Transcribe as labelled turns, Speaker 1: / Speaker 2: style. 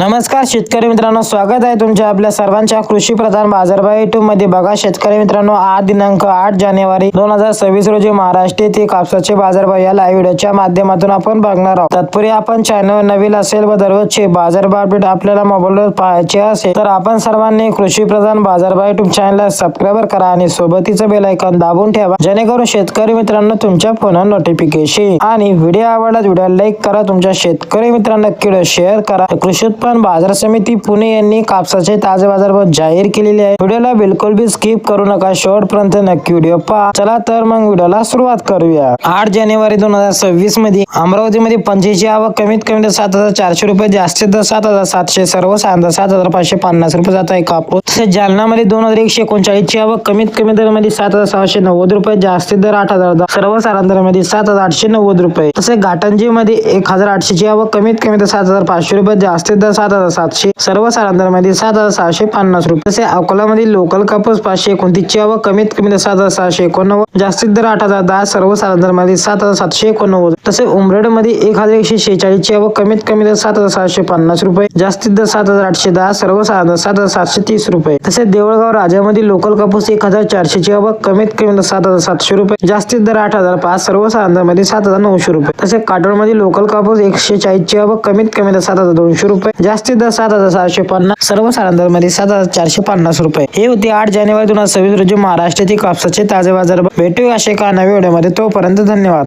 Speaker 1: नमस्कार शेतकरी मित्रांनो. स्वागत आहे तुमच्या आपल्या सर्वांच्या कृषी प्रधान बाजारभाव युट्यूबमध्ये. बघा शेतकरी मित्रांनो आज दिनांक आठ जानेवारी दोन हजार सव्वीस रोजी महाराष्ट्र येथे कापसाचे बाजारभाव या लाईव्ह व्हिडिओच्या माध्यमातून आपण बघणार आहोत. तत्पूर्वी आपण चॅनल नवीन असेल व दररोजचे बाजारभाव अपडेट आपल्याला मोबाईलवर पाहायचे असेल तर आपण सर्वांनी कृषी प्रधान बाजारभाव युट्यूब चॅनलला सबस्क्राईब करा आणि सोबतीचं बेल आयकॉन दाबून ठेवा जेणेकरून शेतकरी मित्रांनो तुमच्या फोनवर नोटिफिकेशन आणि व्हिडिओ आवडला व्हिडिओ लाईक करा तुमच्या शेतकरी मित्रांना नक्की शेअर करा. कृषी उत्पन्न बाजार समिती पुणे यांनी कापसाचे ताजे बाजारभाव जाहीर केलेले आहे व्हिडिओला बिलकुल बी स्किप करू नका. शेवटपर्यंत नक्की व्हिडिओ पहा. चला तर मग व्हिडिओला सुरुवात करूया. आठ जानेवारी दोन हजार सव्वीसमध्ये अमरावतीमध्ये पंचेची आवक कमीत कमी सात हजार चारशे रुपये जास्तीत जास्त सात हजार सातशे सर्व सात सात हजार पाचशे पन्नास रुपये जात आहे कापूस. तसेच जालनामध्ये दोन हजार एकशे एकोणचाळीस ची आवक कमीत कमी दरामध्ये सात हजार सहाशे नव्वद रुपये जास्तीत दर आठ हजार सर्व दरामध्ये सात हजार आठशे नव्वद रुपये. तसे घाटंजी मध्ये एक हजार आठशे ची आवक कमीत कमी दर सात हजार पाचशे रुपये जास्तीत दर सात हजार सातशे सर्वमध्ये सात हजार सहाशे पन्नास रुपये तसे अकोलामधील लोकल कापूस पाचशे एकोणतीस व कमीत कमी दर सात हजार सहाशे एकोणनव्वद जास्तीत दर आठ हजार दहा सर्वमध्ये सात हजार सातशे एकोणनव्वद तसे उमरेडमध्ये एक हजार एकशे शेहेचाळीस व कमीत कमी दर सात हजार सहाशे पन्नास रुपये जास्तीत दर सात हजार आठशे दहा सर्व सात हजार सातशे तीस रुपये तसेच देवळगाव राजामध्ये लोकल कापूस एक हजार चारशे ची कमीत कमी दर सात हजार सातशे रुपये जास्तीत दर आठ हजार पाच सर्वमध्ये सात हजार नऊशे रुपये तसेच काटोलमध्ये लोकल कापूस एकशे चाळीस ची कमीत कमी दर सात हजार दोनशे रुपये जास्तीत दर सात हजार सहाशे पन्नास सर्वमध्ये सात हजार चारशे पन्नास रुपये. हे होते आठ जानेवारी दोन हजार सव्वीस रोजी महाराष्ट्रातील कापसाचे ताजे बाजार. भेटूया असे का नव्या व्हिडिओमध्ये. तोपर्यंत धन्यवाद.